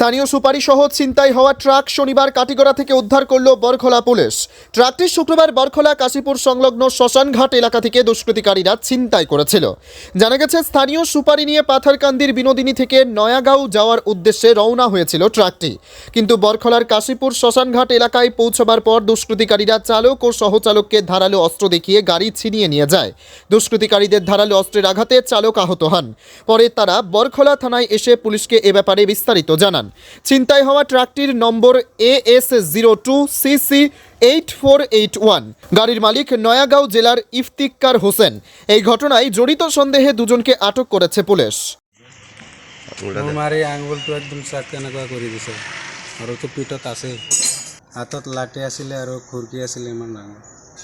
স্থানীয় সুপারিসহ ছিনতাই হওয়া ট্রাক শনিবার কাটিগড়া থেকে উদ্ধার করল বরখোলা পুলিশ। ট্রাকটি শুক্রবার বরখলা, কাশীপুর সংলগ্ন শ্মশানঘাট এলাকা থেকে দুষ্কৃতিকারীরা ছিনতাই করেছিল। জানা গেছে, স্থানীয় সুপারি নিয়ে পাথারকান্দির বিনোদিনী থেকে নয়াগাঁও যাওয়ার উদ্দেশ্যে রওনা হয়েছিল ট্রাকটি। কিন্তু বরখলার কাশীপুর শ্মশানঘাট এলাকায় পৌঁছবার পর দুষ্কৃতিকারীরা চালক ও সহচালককে ধারালো অস্ত্র দেখিয়ে গাড়ি ছিনিয়ে নিয়ে যায়। দুষ্কৃতিকারীদের ধারালো অস্ত্রের আঘাতে চালক আহত হন। পরে তারা বরখলা থানায় এসে পুলিশকে এ ব্যাপারে বিস্তারিত জানান। ছিনতাই হওয়া ট্রাকটির নম্বর A S zero two CC eight four eight one গাড়ির মালিক নয়াগাঁও জেলার ইফতিক্কার হোসেন এই ঘটনায় জড়িত সন্দেহে দুজনকে আটক করেছে পুলিশ আঙুলটো একদম কেনেকুৱা কৰি দিছে আৰু তো পিঠত আছে হাতত লাঠি আছিলে আৰু খুৰকি আছিলে ইমান ডাঙৰ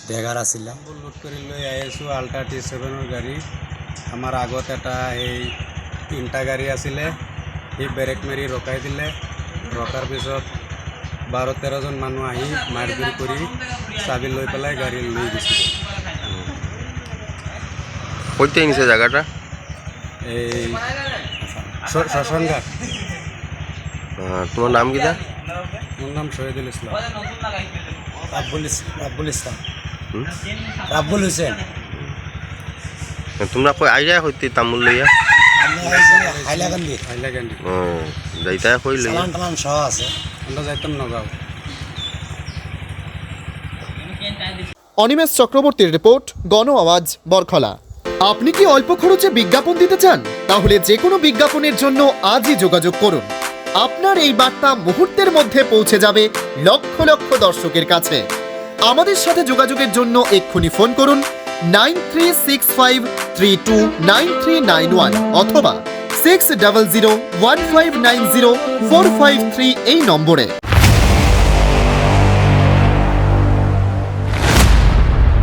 বেগাৰ আছিলে লোড কৰি লৈ আহি আছোঁ আল্ট্ৰা টি ছেভেনৰ গাড়ী আমাৰ আগত এটা সেই তিনিটা গাড়ী আছিলে সি ব্ৰেক মাৰি ৰখাই দিলে ৰখাৰ পিছত বাৰ তেৰজন মানুহ আহি মাৰপিট কৰি চাবি লৈ পেলাই গাড়ী লৈ গৈছে। কইতে নিছে জায়গাটা এই শ্মশানঘাট তোমার নাম কিটা মোৰ নাম শহীদুল ইছ- ৰাব্বুল ইছলাম। হুম? ৰাব্বুল হুছেইন। তোমরা কই আইরা হইতে তামুল লইয়া? হাইলাকান্দি হাইলাকান্দি। ও যাইতাই কই লইয়া? চালান টালান সহ আছে। নগাঁও। অনিমেষ চক্রবর্তীর রিপোর্ট, গণ আওয়াজ, বরখলা। আপনি কি অল্প খরচে বিজ্ঞাপন দিতে চান? তাহলে যে কোনো বিজ্ঞাপনের জন্য আজই যোগাযোগ করুন। আপনার এই বার্তা মুহূর্তের মধ্যে পৌঁছে যাবে লক্ষ লক্ষ দর্শকের কাছে। আমাদের সাথে যোগাযোগের জন্য এক্ষুনি ফোন করুন nine three six five three two nine three nine one অথবা six double zero one five nine zero four five three এই নম্বরে।